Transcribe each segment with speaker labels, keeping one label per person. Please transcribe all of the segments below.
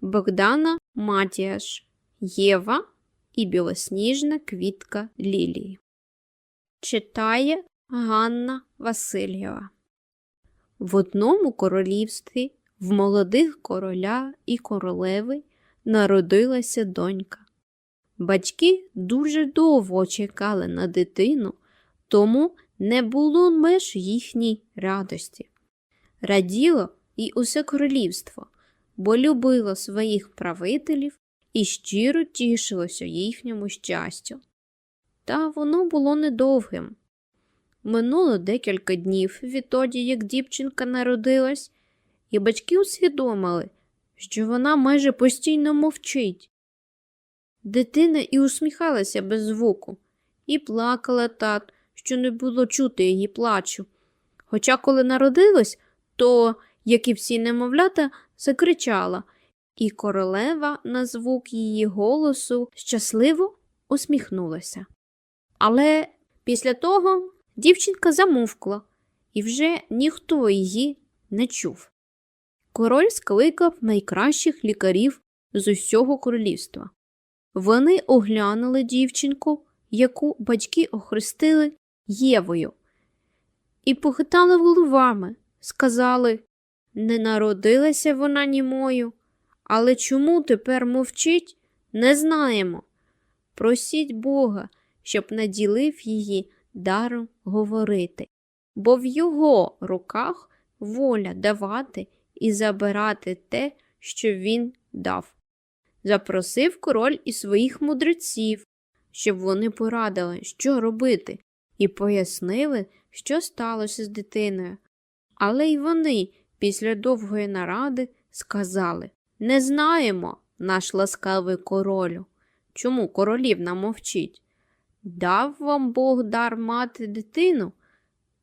Speaker 1: Богдана Матіаш, Єва і білосніжна квітка Лілії. Читає Ганна Васильєва. В одному королівстві в молодих короля і королеви народилася донька. Батьки дуже довго чекали на дитину, тому не було меж їхній радості. Раділо і усе королівство, бо любило своїх правителів і щиро тішилося їхньому щастю. Та воно було недовгим. Минуло декілька днів відтоді, як дівчинка народилась, і батьки усвідомили, що вона майже постійно мовчить. Дитина і усміхалася без звуку, і плакала так, що не було чути її плачу. Хоча, коли народилась, то, як і всі немовлята, закричала, і королева на звук її голосу щасливо усміхнулася. Але після того дівчинка замовкла, і вже ніхто її не чув. Король скликав найкращих лікарів з усього королівства. Вони оглянули дівчинку, яку батьки охрестили Євою, і похитали головами, сказали не народилася вона німою, але чому тепер мовчить, не знаємо. Просіть Бога, щоб наділив її даром говорити, бо в його руках воля давати і забирати те, що він дав. Запросив король і своїх мудреців, щоб вони порадили, що робити, і пояснили, що сталося з дитиною. Але й вони після довгої наради сказали Не знаємо, наш ласкавий королю. Чому королівна мовчить? Дав вам Бог дар мати дитину,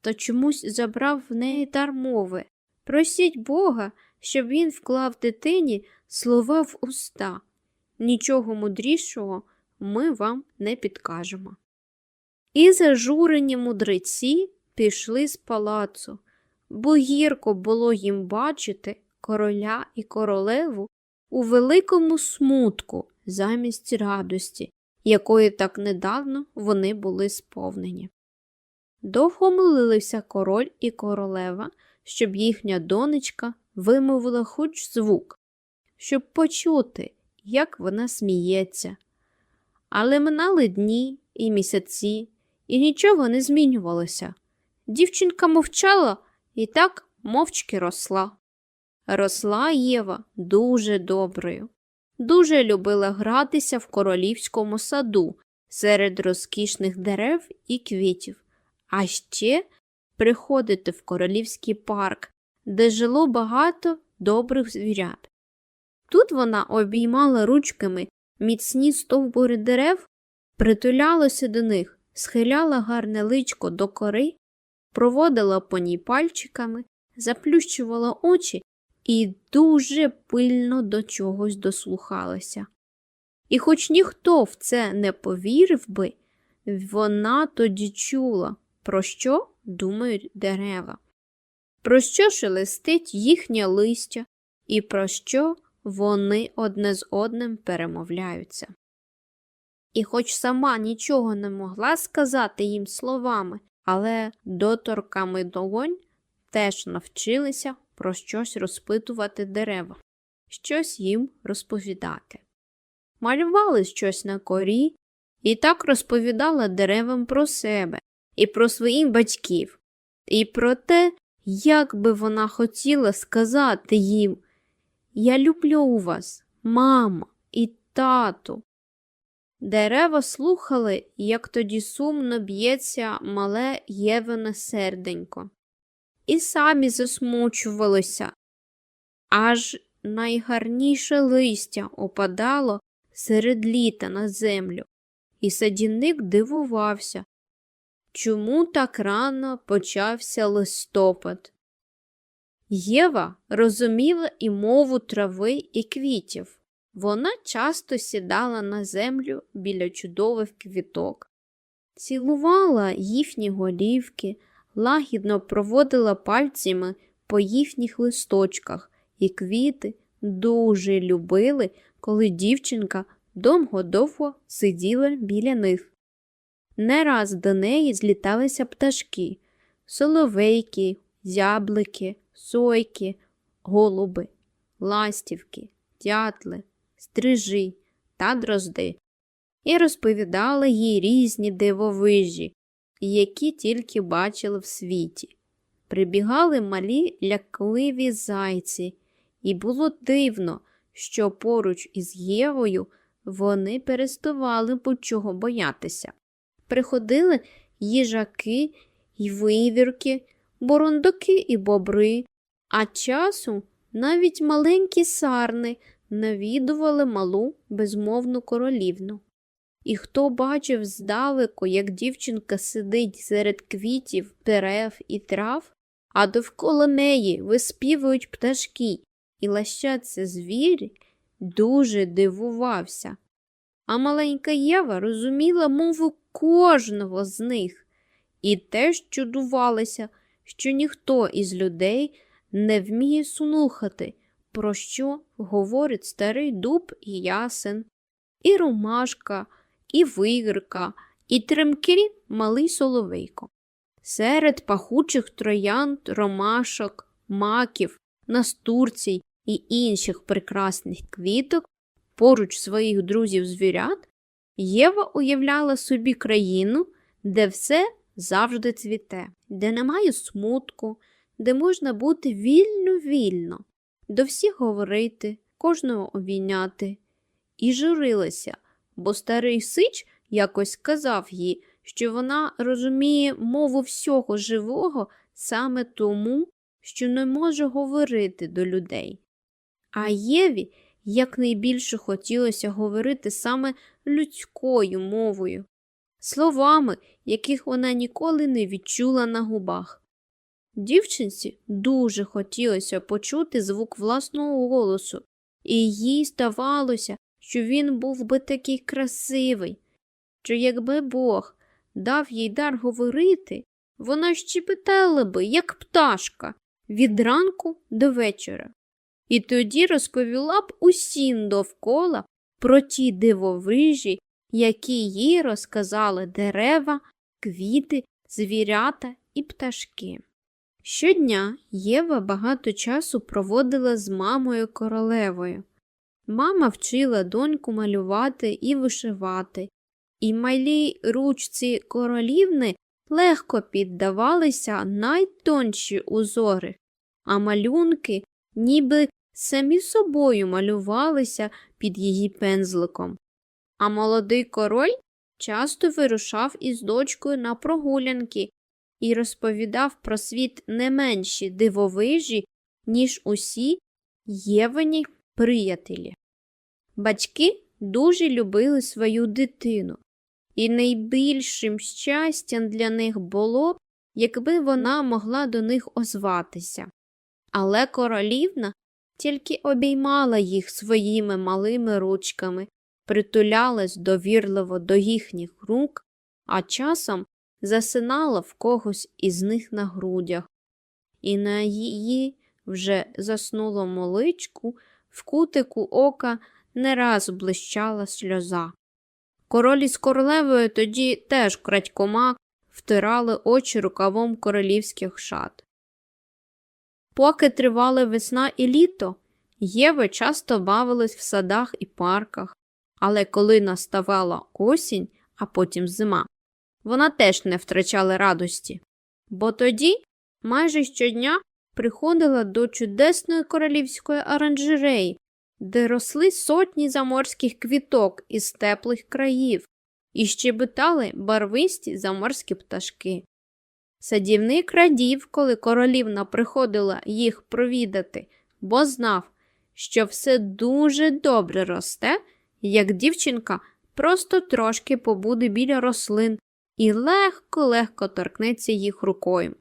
Speaker 1: то чомусь забрав в неї дар мови. Просіть Бога, щоб він вклав дитині слова в уста. Нічого мудрішого ми вам не підкажемо. І зажурені мудреці пішли з палацу, бо гірко було їм бачити короля і королеву у великому смутку замість радості, якої так недавно вони були сповнені. Довго молилися король і королева, щоб їхня донечка вимовила хоч звук, щоб почути, як вона сміється. Але минали дні і місяці, і нічого не змінювалося. Дівчинка мовчала і так мовчки росла. Росла Єва дуже доброю, дуже любила гратися в королівському саду серед розкішних дерев і квітів, а ще приходити в королівський парк, де жило багато добрих звірят. Тут вона обіймала ручками міцні стовбури дерев, притулялася до них, схиляла гарне личко до кори, проводила по ній пальчиками, заплющувала очі і дуже пильно до чогось дослухалася. І хоч ніхто в це не повірив би, вона тоді чула, про що думають дерева, про що шелестить їхнє листя і про що вони одне з одним перемовляються. І хоч сама нічого не могла сказати їм словами, але доторками долонь теж навчилися про щось розпитувати дерева, щось їм розповідати. Малювали щось на корі і так розповідала деревам про себе і про своїх батьків, і про те, як би вона хотіла сказати їм Я люблю вас, мамо і тату. Дерева слухали, як тоді сумно б'ється мале Євине серденько, і самі засмучувалися, аж найгарніше листя опадало серед літа на землю, і садівник дивувався, чому так рано почався листопад. Єва розуміла і мову трави і квітів. Вона часто сідала на землю біля чудових квіток, цілувала їхні голівки, лагідно проводила пальцями по їхніх листочках, і квіти дуже любили, коли дівчинка довго-довго сиділа біля них. Не раз до неї зліталися пташки соловейки, зяблики, сойки, голуби, ластівки, дятли, стрижи та дрозди і розповідали їй різні дивовижі, які тільки бачили в світі. Прибігали малі лякливі зайці, і було дивно, що поруч із Євою вони переставали будь-чого боятися. Приходили їжаки й вивірки, бурундуки і бобри, а часом навіть маленькі сарни навідували малу безмовну королівну. І хто бачив здалеку, як дівчинка сидить серед квітів, дерев і трав, а довкола неї виспівують пташки і лащаться звірі, дуже дивувався. А маленька Єва розуміла мову кожного з них і теж чудувалася, що ніхто із людей не вміє слухати, про що говорить старий дуб і ясен, і ромашка, і вигірка, і тремкий малий соловейко. Серед пахучих троянд, ромашок, маків, настурцій і інших прекрасних квіток поруч своїх друзів звірят, Єва уявляла собі країну, де все завжди цвіте, де немає смутку, де можна бути вільно-вільно, до всіх говорити, кожного обійняти. І журилася, бо старий сич якось сказав їй, що вона розуміє мову всього живого саме тому, що не може говорити до людей. А Єві якнайбільше хотілося говорити саме людською мовою, словами, яких вона ніколи не відчула на губах. Дівчинці дуже хотілося почути звук власного голосу, і їй здавалося, що він був би такий красивий, що якби Бог дав їй дар говорити, вона щебетала би, як пташка, від ранку до вечора. І тоді розповіла б усім довкола про ті дивовижі, які їй розказали дерева, квіти, звірята і пташки. Щодня Єва багато часу проводила з мамою королевою. Мама вчила доньку малювати і вишивати, і малій ручці королівни легко піддавалися найтонші узори, а малюнки ніби самі собою малювалися під її пензликом. А молодий король часто вирушав із дочкою на прогулянки і розповідав про світ не менші дивовижі, ніж усі євані приятелі. Батьки дуже любили свою дитину, і найбільшим щастям для них було якби вона могла до них озватися. Але королівна тільки обіймала їх своїми малими ручками, притулялась довірливо до їхніх рук, а часом засинала в когось із них на грудях, і на її вже заснулому личку в кутику ока не раз блищала сльоза. Король із королевою тоді теж крадькома втирали очі рукавом королівських шат. Поки тривали весна і літо, Єви часто бавились в садах і парках, але коли наставала осінь, а потім зима, вона теж не втрачала радості, бо тоді майже щодня приходила до чудесної королівської оранжереї, де росли сотні заморських квіток із теплих країв і щебетали барвисті заморські пташки. Садівник радів, коли королівна приходила їх провідати, бо знав, що все дуже добре росте, як дівчинка просто трошки побуде біля рослин і легко-легко торкнеться їх рукою.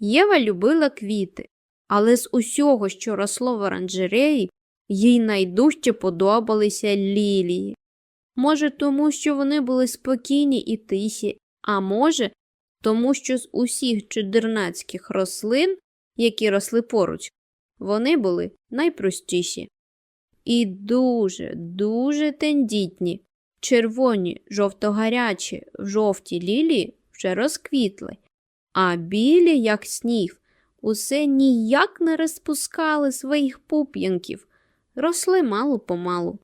Speaker 1: Єва любила квіти, але з усього, що росло в оранжереї, їй найдужче подобалися лілії. Може, тому що вони були спокійні і тихі, а може, тому що з усіх чудернацьких рослин, які росли поруч, вони були найпростіші. і дуже, дуже тендітні. Червоні, жовто-гарячі, жовті лілії вже розквітли, а білі, як сніг, усе ніяк не розпускали своїх пуп'янків, росли мало помалу.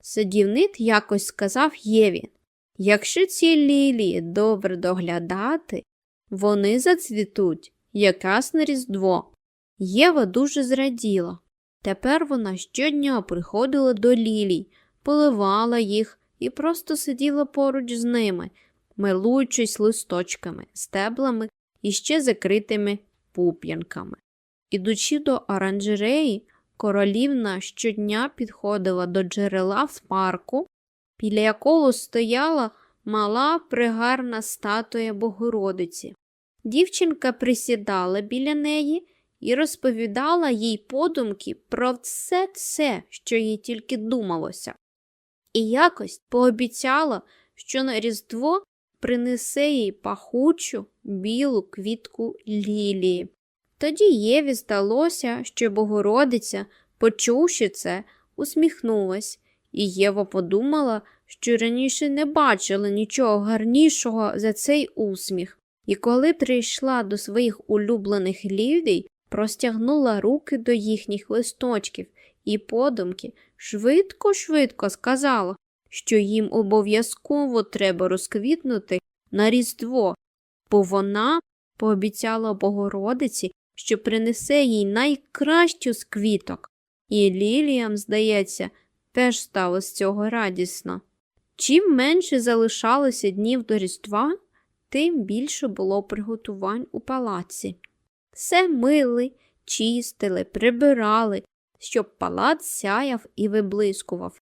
Speaker 1: Садівник якось сказав Єві, якщо ці лілії добре доглядати, вони зацвітуть якраз на Різдво. Єва дуже зраділа. Тепер вона щодня приходила до лілій, поливала їх і просто сиділа поруч з ними, милуючись листочками, стеблами і ще закритими пуп'янками. Ідучи до оранжереї, королівна щодня підходила до джерела в парку, біля якого стояла мала пригарна статуя Богородиці. Дівчинка присідала біля неї і розповідала їй подумки про все це, що їй тільки думалося. І якось пообіцяла, що на Різдво принесе їй пахучу білу квітку лілії. Тоді Єві здалося, що Богородиця, почувши це, усміхнулась, і Єва подумала, що раніше не бачила нічого гарнішого за цей усміх, і коли прийшла до своїх улюблених лілій, простягнула руки до їхніх листочків і подумки швидко-швидко сказала, що їм обов'язково треба розквітнути на Різдво, бо вона пообіцяла Богородиці, що принесе їй найкращу з квіток, і Ліліям, здається, теж стало з цього радісно. Чим менше залишалося днів до Різдва, тим більше було приготувань у палаці. Все мили, чистили, прибирали, щоб палац сяяв і виблискував.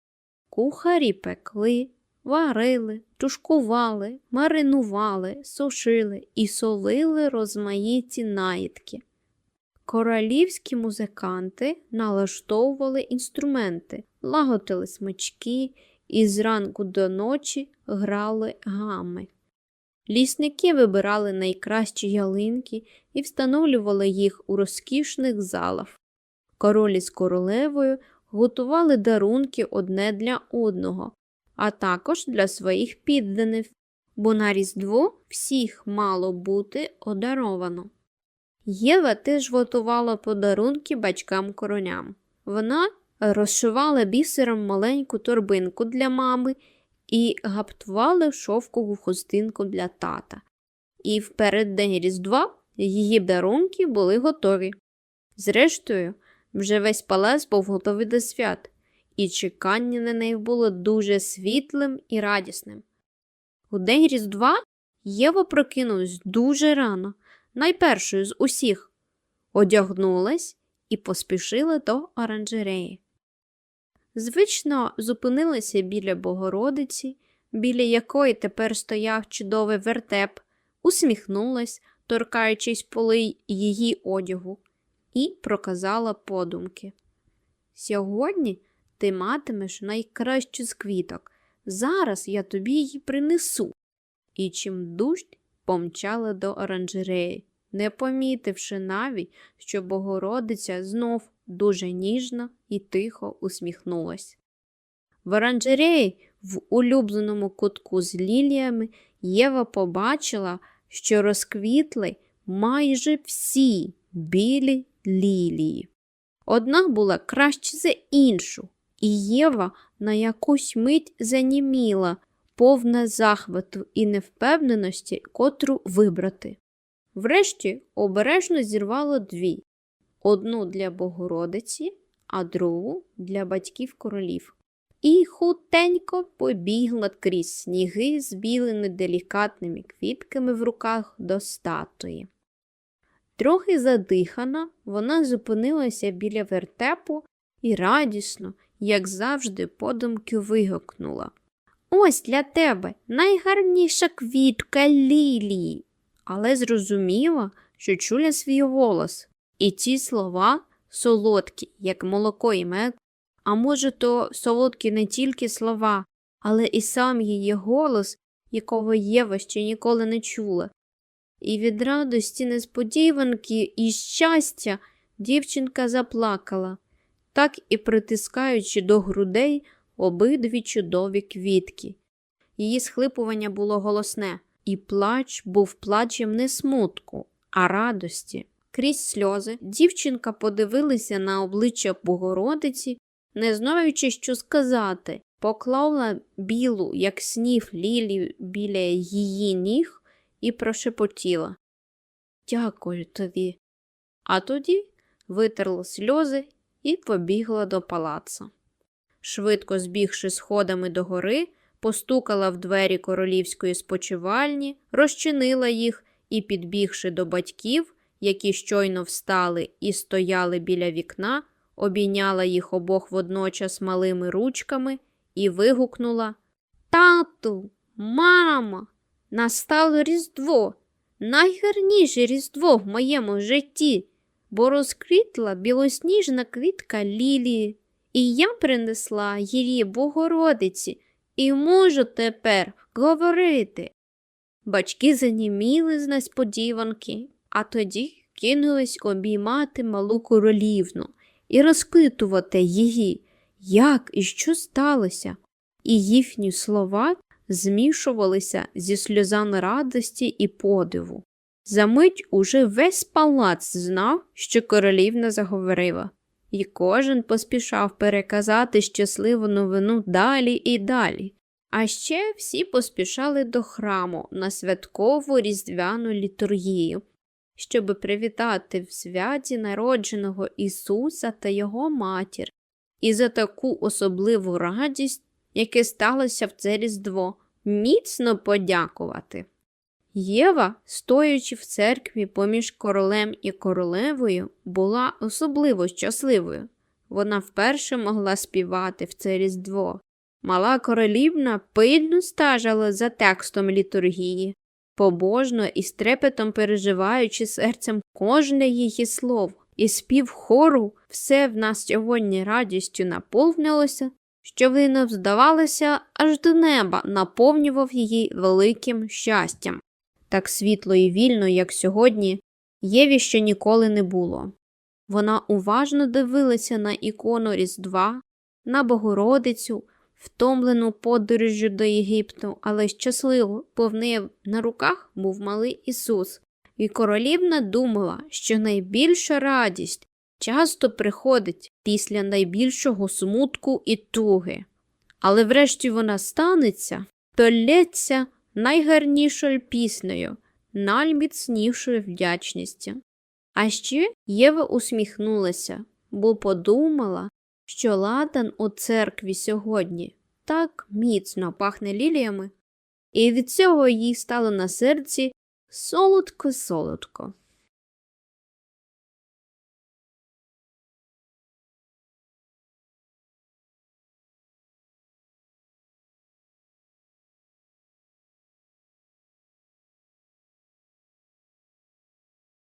Speaker 1: Кухарі пекли, варили, тушкували, маринували, сушили і солили розмаїті наїдки. Королівські музиканти налаштовували інструменти, лаготили смички і зранку до ночі грали гами. Лісники вибирали найкращі ялинки і встановлювали їх у розкішних залах. Королі з королевою готували дарунки одне для одного, а також для своїх підданих, бо на Різдво всіх мало бути одаровано. Єва теж готувала подарунки батькам короням. Вона розшивала бісером маленьку торбинку для мами і гаптувала шовкову хустинку для тата. І в переддень Різдва її дарунки були готові. Зрештою, вже весь палац був готовий до свят, і чекання на неї було дуже світлим і радісним. У день Різдва Єва прокинулась дуже рано, найпершою з усіх, одягнулась і поспішила до оранжереї. Звично зупинилася біля Богородиці, біля якої тепер стояв чудовий вертеп, усміхнулась, торкаючись полей її одягу, і проказала подумки. Сьогодні ти матимеш найкращу з квіток. Зараз я тобі її принесу. І чим дуждь помчала до оранжереї, не помітивши навіть, що Богородиця знов дуже ніжно і тихо усміхнулась. В оранжереї, в улюбленому кутку з ліліями, Єва побачила, що розквітли майже всі білі лілії. Одна була краще за іншу, і Єва на якусь мить заніміла, повна захвату і невпевненості, котру вибрати. Врешті обережно зірвала дві одну для Богородиці, а другу для батьків королів. І хутенько побігла крізь сніги з білими делікатними квітками в руках до статуї. Трохи задихана, вона зупинилася біля вертепу і радісно, як завжди, подумки вигукнула. Ось для тебе найгарніша квітка лілії. Але зрозуміла, що чуля свій голос, і ці слова солодкі, як молоко і мед, а може, то солодкі не тільки слова, але і сам її голос, якого Єва ще ніколи не чула. І від радості несподіванки і щастя дівчинка заплакала. так і притискаючи до грудей обидві чудові квітки. Її схлипування було голосне, і плач був плачем не смутку, а радості. Крізь сльози дівчинка подивилася на обличчя Богородиці, не знаючи, що сказати, поклала білу, як сніг, лілі біля її ніг і прошепотіла. Дякую тобі. А тоді витерла сльози і побігла до палаца. Швидко збігши сходами до гори, постукала в двері королівської спочивальні, розчинила їх і, підбігши до батьків, які щойно встали і стояли біля вікна, обійняла їх обох водночас малими ручками і вигукнула Тату, мама, настало Різдво, найгарніше Різдво в моєму житті, бо розквітла білосніжна квітка лілії, і я принесла її Богородиці і можу тепер говорити. Батьки заніміли з несподіванки, а тоді кинулись обіймати малу королівну і розпитувати її, як і що сталося, і їхні слова змішувалися зі сльозами радості і подиву. Замить уже весь палац знав, що королівна заговорила, і кожен поспішав переказати щасливу новину далі і далі. А ще всі поспішали до храму на святкову різдвяну літургію, щоби привітати в святі народженого Ісуса та Його матір, і за таку особливу радість, яке сталося в це Різдво, міцно подякувати. Єва, стоячи в церкві поміж королем і королевою, була особливо щасливою. Вона вперше могла співати в це Різдво. Мала королівна пильно стажила за текстом літургії, побожно і з трепетом переживаючи серцем кожне її слово, і спів хору все в нас сьогодні радістю наповнилося, що вино здавалося, аж до неба наповнював її великим щастям. Так світло і вільно, як сьогодні, Єві ще ніколи не було. Вона уважно дивилася на ікону Різдва, на Богородицю, втомлену подорожжю до Єгипту, але щасливо, бо на руках був малий Ісус, і королівна думала, що найбільша радість часто приходить після найбільшого смутку і туги. Але врешті вона станеться, то лється найгарнішою піснею, найміцнішою вдячністю. А ще Єва усміхнулася, бо подумала, що ладан у церкві сьогодні так міцно пахне ліліями, і від цього їй стало на серці солодко-солодко.